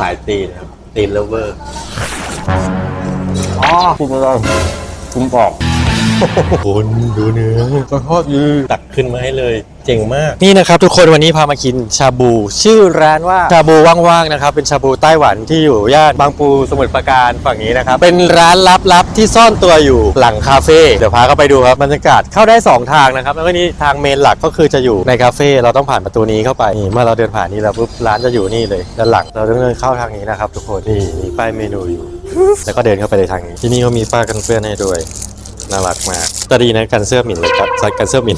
สายตีนครับตีนเลเวอร์อ๋อคุณไม่ได้คุณบอก คุณดูเนื้อก็โทษดีตักขึ้นมาให้เลย เจ๋งมาก นี่นะครับทุกคนวันนี้พามากินชาบู ชื่อร้านว่าชาบูว่างๆนะครับ เป็นชาบูไต้หวันที่อยู่ย่านบางปูสมุทรปราการฝั่งนี้นะครับ เป็นร้านลับๆที่ซ่อนตัวอยู่หลังคาเฟ่เดี๋ยวพาเข้าไปดูครับบรรยากาศเข้าได้ 2 ทางนะครับแล้วก็นี่ทางเมนหลักก็คือจะอยู่ในคาเฟ่เราต้องผ่านประตูนี้เข้าไปนี่เมื่อเราเดินผ่านนี้แล้วปุ๊บร้านจะอยู่นี่เลยด้านหลังเราต้องเดินเข้าทางนี้นะครับทุกคนนี่มีป้ายเมนูอยู่ แล้วก็เดินเข้าไปในทางนี้ที่นี่เขามีป้ายกันเปื้อนให้ด้วย น่ารักมากแต่ดีนะกันเสื้อหมิ่นเลยกันกันเสื้อหมิ่น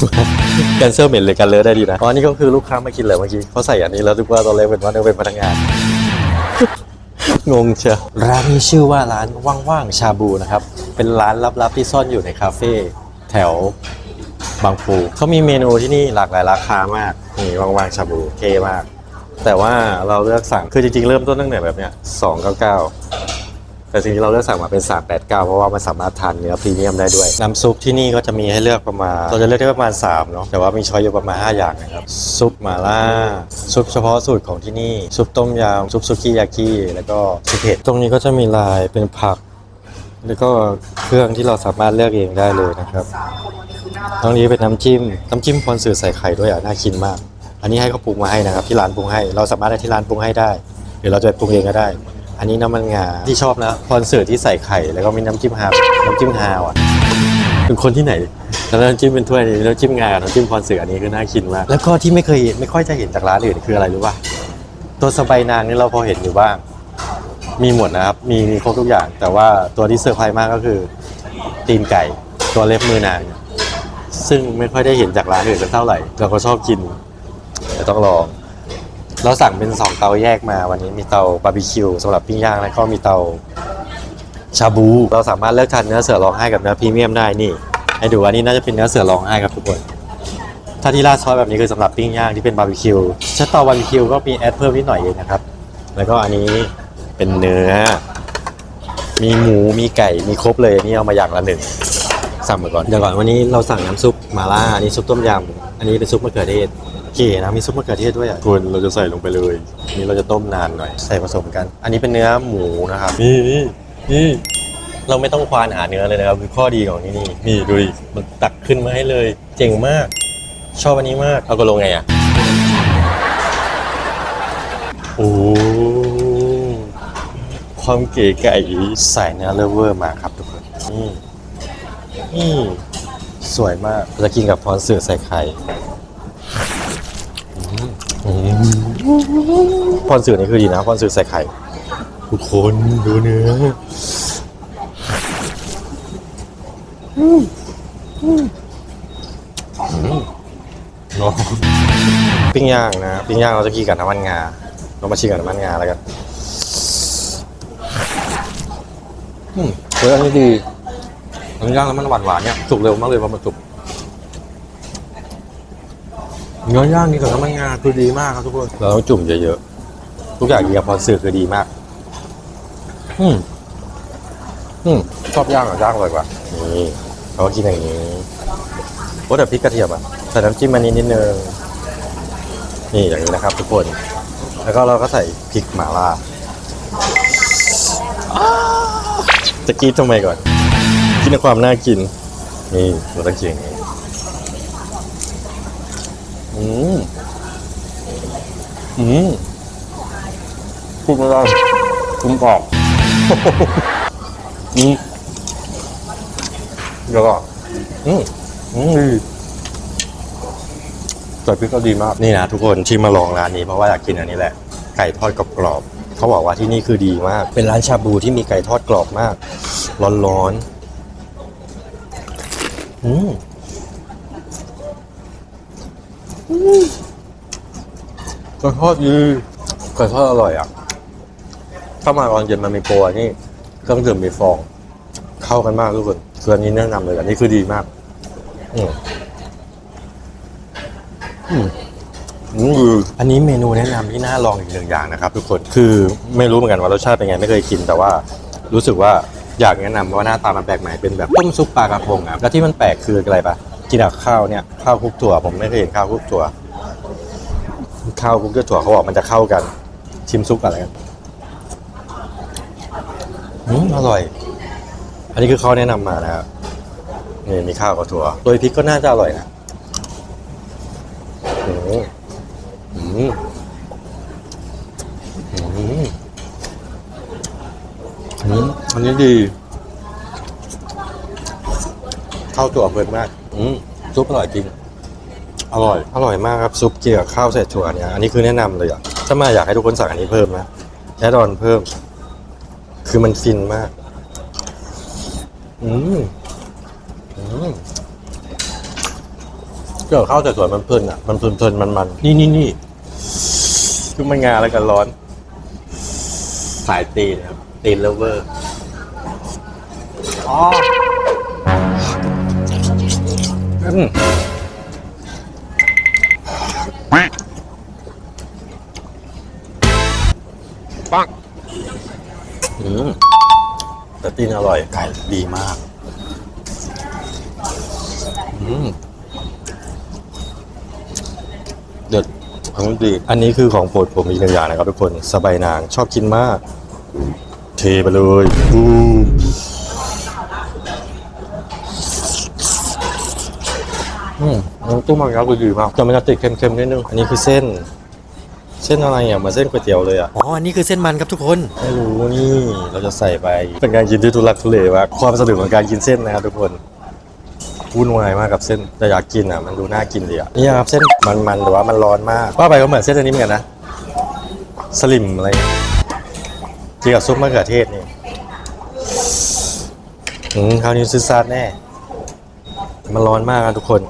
กันเสื้อหมิ่นเลยกันเลอะได้ดีนะอ๋อนี่ก็คือลูกค้ามากินเลยเมื่อกี้เขาใส่อันนี้แล้วนึกว่าตอนแรกเป็นว่านึกเป็นพนักงานงงเชียวร้านนี้ชื่อว่าร้านว่างๆชาบูนะครับ เป็นร้านลับๆที่ซ่อนอยู่ในคาเฟ่แถวบางปูเขามีเมนูที่นี่หลากหลายราคามากนี่ว่างๆชาบูเท่มาก แต่ว่าเราเลือกสั่งคือจริงๆ เริ่มต้นตั้งแต่แบบเนี้ย299 แต่ทีนี้เราเลือกสั่งมาเป็น 389 เพราะว่ามันสามารถทานเนื้อพรีเมียมได้ด้วย น้ำซุปที่นี่ก็จะมีให้เลือกประมาณ เราจะเลือกได้ประมาณ 3 เนาะ แต่ว่ามีช้อยอยู่ประมาณ 5 อย่างนะครับ ซุปหม่าล่า ซุปเฉพาะสูตรของที่นี่ ซุปต้มยำ ซุปซุกิยากิ แล้วก็ซุปเผ็ด ตรงนี้ก็จะมีลายเป็นผัก แล้วก็เครื่องที่เราสามารถเลือกเองได้เลยนะครับตรงนี้เป็นน้ำจิ้ม น้ำจิ้มพรสื่อใส่ไข่ด้วยอะ น่ากินมาก อันนี้ให้เขาปรุงมาให้นะครับ ที่ร้านปรุงให้ เราสามารถได้ที่ร้านปรุงให้ได้ หรือเราจะปรุงเองก็ได้ อันนี้น้ำมันงาที่ชอบนะพรสื่อที่ใส่ไข่แล้วก็มีน้ำจิ้มฮาน้ำจิ้มฮาวอะเป็นคนที่ไหนแล้วน้ำจิ้มเป็นถ้วยนี้น้ำจิ้มงาน้ำจิ้มพรสื่ออันนี้คือน่ากินมากแล้วก็ที่ไม่เคยไม่ค่อยจะเห็นจากร้านอื่นคืออะไรรู้ป่ะตัวสบายนางนี่เราพอเห็นอยู่บ้างมีหมดนะครับ มีมีครบทุกอย่าง แต่ว่าตัวที่เซอร์ไพรส์มากก็คือ ตีนไก่ตัวเล็บมือนาง ซึ่งไม่ค่อยได้เห็นจากร้านอื่นสักเท่าไหร่ เราก็ชอบกินแต่ต้องลอง เราสั่งเป็น 2 เตาแยกมาวันนี้มีเตาบาร์บีคิวสำหรับปิ้งย่างแล้วก็มีเตาชาบู เราสามารถเลือกทานเนื้อเสือร้องไห้กับเนื้อพรีเมียมได้นี่ ให้ดูอันนี้น่าจะเป็นเนื้อเสือร้องไห้ครับทุกคน ถ้าที่ราดซอสแบบนี้คือสำหรับปิ้งย่างที่เป็นบาร์บีคิวถ้าเตาบาร์บีคิวก็มีแอดเพิ่มนิดหน่อยเองนะครับ แล้วก็อันนี้เป็นเนื้อ มีหมูมีไก่มีครบเลยอันนี่เอามาอย่างละหนึ่งสั่งมาก่อนเดี๋ยวก่อนวันนี้เราสั่งน้ำซุปมาล่าอันนี้ซุปต้มยำอันนี้เป็นซุปมะเขือเทศ เก๋นะมีซุปมะเขือเทศด้วยอะคุณเราจะใส่ลงไปเลยอันนี้เราจะต้มนานหน่อยใส่ผสมกัน อันนี้เป็นเนื้อหมูนะครับนี่นี่นี่เราไม่ต้องควานหาเนื้อเลยนะครับคือข้อดีของที่นี่นี่ดูดิมันตักขึ้นมาให้เลย เจ๋งมาก ชอบอันนี้มากเอาก็ลงไงอะโอ้ความเก๋ไก่ใส่เนื้อเลฟเวอร์มาครับทุกคนนี่นี่สวยมากเราจะกินกับพรสื่อใส่ไข่อืมอืม พรสื่อนี่คือดีนะพรสื่อใส่ไข่ ทุกคนดูเนื้ออืมอืมอืมเนปิ้งย่างนะ ปิ้งย่างเราจะกินกับน้ำมันงาเรามาชิมกับน้ำมันงาแล้วกันอืมเฮ้ยอันนี้ดีอันนี้ย่างแล้วมันหวานหวานๆเนี่ย สุกเร็วมากเลยพอมันสุก เนื้อย่างนี่กับน้ำมันงาคือดีมากครับทุกคน เราต้องจุ่มเยอะๆ ทุกอย่างดีกับพอสื่อคือดีมาก อืมอืมชอบย่างอะย่างอร่อยกว่า นี่เราก็กินอย่างนี้โอ้แต่พริกกระเทียมอะใส่น้ำจิ้มอันนี้นิดนึง นี่อย่างนี้นะครับ ทุกคน แล้วก็เราก็ใส่พริกหม่าล่า จะกรีดทำไมก่อน กินในความน่ากิน นี่เราต้องกินอย่างนี้ อืมอืมพูดไม่ได้คุณบอกอืมเดี๋ยวก่อนอืมอืมดีใส่พริกก็ดีมาก นี่นะทุกคนที่มาลองร้านนี้เพราะว่าอยากกินอันนี้แหละ ไก่ทอดกรอบๆเขาบอกว่าที่นี่คือดีมาก เป็นร้านชาบูที่มีไก่ทอดกรอบมาก ร้อนๆอืม ก็ทษดีไก่ทอดอร่อยอะ ถ้ามาตอนเย็นมันมีโปรอันนี่เครื่องดื่มมีฟอง เข้ากันมากทุกคนคืออันนี้แนะนำเลยอันนี้คือดีมาก อืมอืมอันนี้เมนูแนะนำที่น่าลองอีกหนึ่งอย่างนะครับ ทุกคนคือไม่รู้เหมือนกันว่ารสชาติเป็นไงไม่เคยกิน แต่ว่ารู้สึกว่าอยากแนะนำเพราะว่าหน้าตามันแปลกใหม่เป็นแบบต้มซุปปลากระพงครับแล้วที่มันแปลกคืออะไรปะ กินกับข้าวเนี่ยข้าวคลุกถั่วผมไม่เคยเห็นข้าวคลุกถั่ว ข้าวคลุกกับถั่วเขาบอกมันจะเข้ากัน ชิมซุปกันอะไรกันอืมอร่อย อันนี้คือเขาแนะนำมานะครับนี่มีข้าวกับถั่วโดยพริกก็น่าจะอร่อยนะอืมอืมอืมอืมอันนี้ดีข้าวถั่วเพลินมาก อืมซุปอร่อยจริง อร่อย อร่อยมากครับซุปเกี่ยวกับข้าวใส่ถั่วเนี่ยอันนี้คือแนะนำเลยอะถ้ามาอยากให้ทุกคนสั่งอันนี้เพิ่มนะแอดออนเพิ่ม คือมันฟินมาก อืมอืมเกี่ยวกับข้าวใส่ถั่วมันเพลินอะ มันเพลินเพลินมันมันนี่นี่นี่คือมันงาแล้วกันร้อน สายตีนครับ ตีนเลเวอร์อ๋อ อืมอืมแต่ตีนอร่อยไก่ดีมาก อืมเด็ดอันนี้ดี อันนี้คือของโปรดผมอีกหนึ่งอย่างนะครับทุกคน สบายนางชอบกินมาก เทไปเลยบูม อืมน้ำตุ้มมันยักษ์ดีมากแต่มันจะติดเค็มๆนิดนึง อันนี้คือเส้น เส้นอะไรอะเหมือนเส้นก๋วยเตี๋ยวเลยอะ อ๋อ อันนี้คือเส้นมันครับทุกคน ไม่รู้นี่เราจะใส่ไป เป็นการกินที่ทุลักทุเลมากความสนุกของการกินเส้นนะครับทุกคนวุ่นวายมากกับเส้นแต่อยากกินอะมันดูน่ากินดีอะนี่ครับเส้นมันๆแต่ว่ามันร้อนมากว่าไปก็เหมือนเส้นอันนี้เหมือนกันนะสลิมอะไรเงี้ยกินกับซุปมะเขือเทศนี่อืมคราวนี้ซื้อซาดแน่ มันร้อนมากครับทุกคน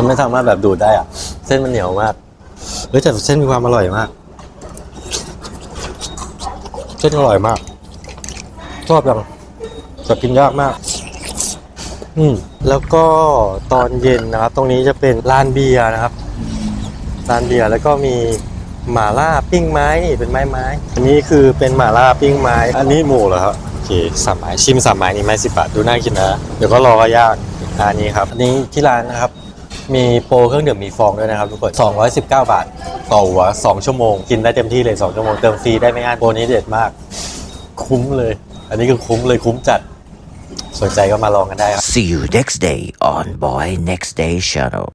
มันไม่สามารถแบบดูดได้อะเส้นมันเหนียวมากเฮ้ยแต่เส้นมีความอร่อยมาก เส้นอร่อยมากชอบยังแต่กินยากมาก อืมแล้วก็ตอนเย็นนะครับ ตรงนี้จะเป็นร้านเบียร์นะครับร้านเบียร์แล้วก็มีหม่าล่าปิ้งไม้นี่เป็นไม้ไม้อันนี้คือเป็นหม่าล่าปิ้งไม้ อันนี้หมูเหรอครับโอเคสามไม้ชิมสามไม้นี่ไม้สิบบาทดูน่ากินนะเดี๋ยวก็รอก็ยากอันนี้ครับอันนี้ที่ร้านนะครับ มีโปรเครื่องดื่มมีฟองด้วยนะครับทุกคน 219 บาท ต่อหัว 2 ชั่วโมง กินได้เต็มที่เลย 2 ชั่วโมง เติมฟรีได้ไม่อั้นโปรนี้เด็ดมาก คุ้มเลย อันนี้คือคุ้มเลยคุ้มจัด สนใจก็มาลองกันได้ครับ See you next day on Boy Next Day Channel.